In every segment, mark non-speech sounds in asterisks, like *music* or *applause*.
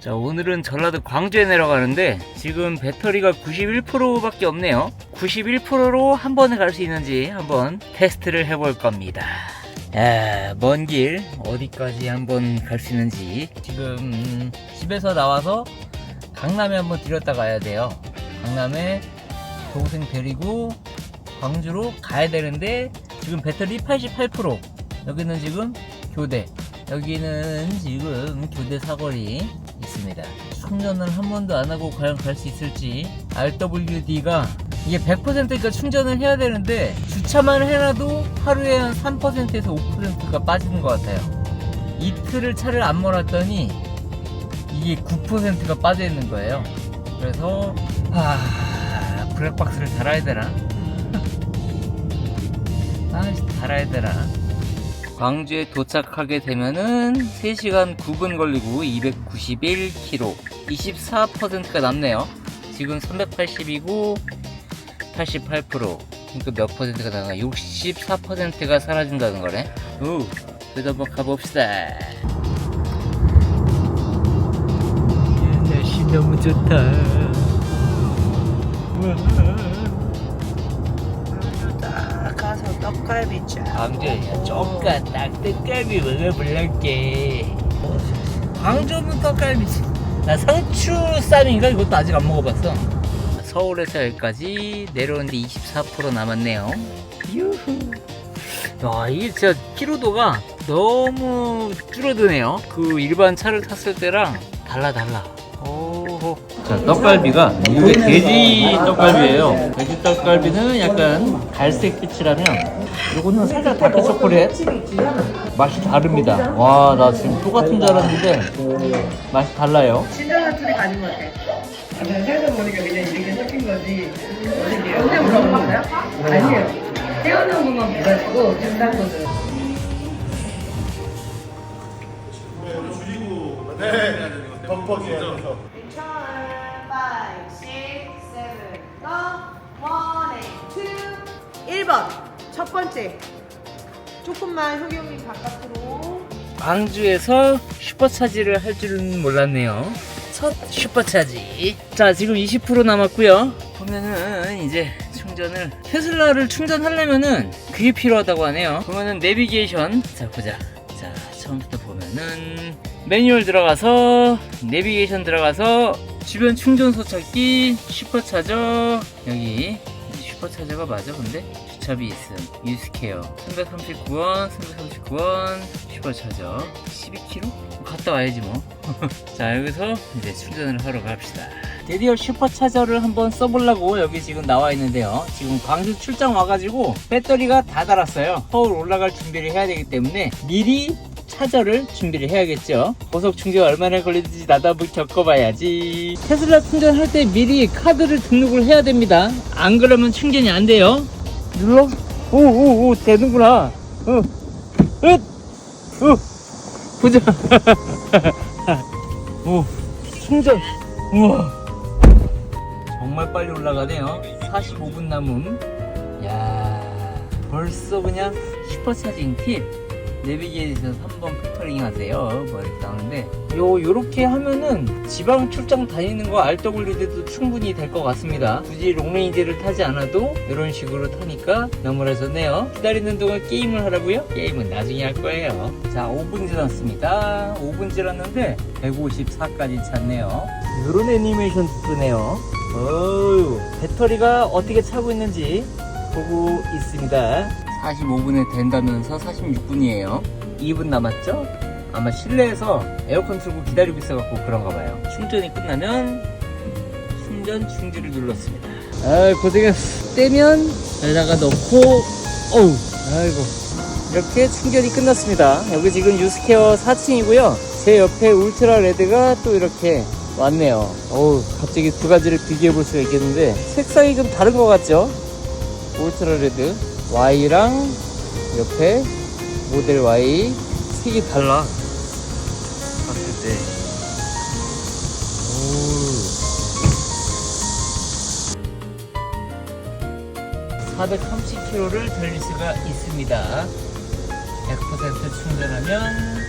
자 오늘은 전라도 광주에 내려가는데 지금 배터리가 91%밖에 없네요. 91%로 한 번에 갈 수 있는지 한번 테스트를 해볼 겁니다. 먼길 어디까지 한번 갈 수 있는지. 지금 집에서 나와서 강남에 한번 들렸다 가야 돼요. 강남에 동생 데리고 광주로 가야 되는데 지금 배터리 88% 여기는 지금 교대 여기는 지금 교대 사거리 있습니다. 충전을 한 번도 안 하고 과연 갈 수 있을지 RWD가 이게 100%니까 충전을 해야 되는데 주차만 해놔도 하루에 한 3%에서 5%가 빠지는 것 같아요. 이틀을 차를 안 몰았더니 이게 9%가 빠져 있는 거예요. 그래서 아 블랙박스를 달아야 되나? *laughs* 아 달아야 되나 광주에 도착하게 되면은 3시간 9분 걸리고 291km 24%가 남네요. 지금 380이고 88% 그러니까 몇 퍼센트가 나가? 64%가 사라진다는 거네. 오 그래도 한번 가봅시다. 날씨 너무 좋다. 딱 떡갈비찜 광주에 쪼까 딱뜻갈비 먹어볼란게. 광주는 떡갈비지 나 상추 쌈인가? 이것도 아직 안 먹어봤어. 서울에서 여기까지 내려오는데 24% 남았네요. 유후. 야 이게 진짜 피로도가 너무 줄어드네요. 그 일반 차를 탔을 때랑 달라 달라. 오호. 자 떡갈비가 이게 돼지 떡갈비예요. 돼지 떡갈비는 약간 갈색빛이라면 요거는 살짝 다크 초콜릿 맛이 다릅니다 와 나 지금 똑같은 줄 알았는데 맛이 달라요 친절한 소리가 아닌 것 같아 난 살다 보니까 그냥 이렇게 섞인 거지 어디 언제 물어본 거야? 아니에요 태어난 것만 봐가지고 비슷한 거는 five, six, seven, go. One and two. 1번 첫 번째 조금만 효경님 바깥으로 광주에서 슈퍼차지를 할 줄은 몰랐네요. 첫 슈퍼차지. 자, 지금 20% 남았고요. 보면은 이제 충전을 테슬라를 충전하려면은 그게 필요하다고 하네요. 보면은 내비게이션. 자, 보자. 자, 처음부터 보면은 매뉴얼 들어가서 내비게이션 들어가서 주변 충전소 찾기 슈퍼차저 여기 슈퍼 차저가 맞아 근데 주차비 있음. 유스케어 339원 339원. 슈퍼 차저 12km? 갔다 와야지 뭐. *laughs* 자 여기서 이제 충전을 하러 갑시다. 드디어 슈퍼차저를 한번 써보려고 여기 지금 나와 있는데요. 지금 광주 출장 와가지고 배터리가 다 달았어요. 서울 올라갈 준비를 해야 되기 때문에 미리 차저를 준비를 해야겠죠. 고속 충전 얼마나 걸리는지 나도 한번 겪어봐야지. 테슬라 충전할 때 미리 카드를 등록을 해야 됩니다. 안 그러면 충전이 안 돼요. 눌러? 오오오 되는구나. 어, 으, 어, 보자. *laughs* 오 충전. 우와. 정말 빨리 올라가네요. 45분 남음. 야 벌써 그냥 슈퍼차징 팁. 내비게이션 3번 피터링 하세요. 뭐 이렇게 나오는데 요 요렇게 하면은 지방 출장 다니는 거 RWD도 충분히 될 것 같습니다. 굳이 롱레인지를 타지 않아도 이런 식으로 타니까 너무나 좋네요. 기다리는 동안 게임을 하라고요? 게임은 나중에 할 거예요. 자, 5분 지났습니다. 5분 지났는데 154까지 찼네요. 이런 애니메이션 뜨네요. 어유 배터리가 어떻게 차고 있는지 보고 있습니다. 45분에 된다면서 46분이에요. 2분 남았죠? 아마 실내에서 에어컨 틀고 기다리고 있어갖고 그런가 봐요. 충전이 끝나면 충전 중지를 눌렀습니다. 아 고생했어. 떼면 여기다가 넣고 어우 아이고 이렇게 충전이 끝났습니다. 여기 지금 유스케어 4층이고요. 제 옆에 울트라 레드가 또 이렇게 왔네요. 어우 갑자기 두 가지를 비교해 볼 수가 있겠는데 색상이 좀 다른 것 같죠? 울트라 레드 Y랑 옆에 모델 Y 색이 달라. 봤을 때 오. 430km를 달릴 수가 있습니다. 100% 충전하면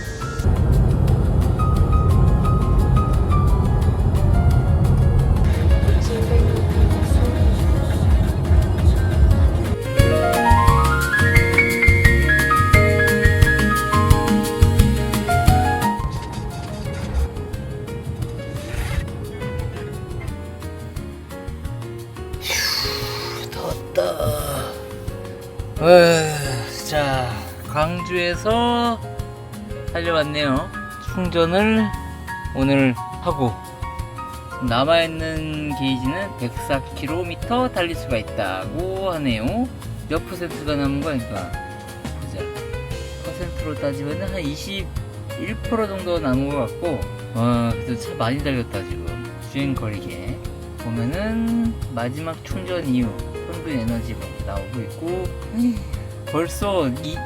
어, 자 광주에서 달려왔네요. 충전을 오늘 하고 남아있는 게이지는 104km 달릴 수가 있다고 하네요. 몇 퍼센트가 남은 거니까 보자. 퍼센트로 따지면 한 21% 정도 남은 것 같고 와 그래도 참 많이 달렸다 지금. 주행 거리게 보면은 마지막 충전 이후 평균 에너지가 나오고 있고 벌써 이,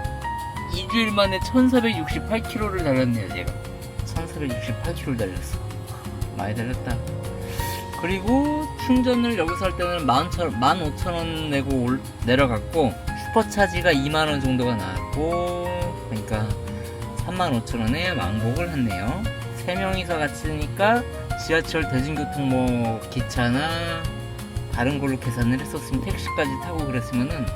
일주일 만에 1468km를 달렸네요 제가. 1468km를 달렸어. 많이 달렸다. 그리고 충전을 여기서 할 때는 15,000원 내고 올- 내려갔고 슈퍼차지가 2만원 정도가 나왔고 그러니까 35,000원에 왕복을 했네요. 3명이서 갔으니까 지하철 대중교통 뭐 기차나 다른 걸로 계산을 했었으면 택시까지 타고 그랬으면은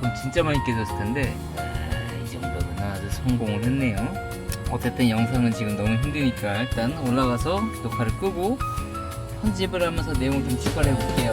돈 진짜 많이 깨졌을 텐데. 아, 이 정도면 아주 성공을 했네요. 어쨌든 영상은 지금 너무 힘드니까 일단 올라가서 녹화를 끄고 편집을 하면서 내용을 좀 추가를 해볼게요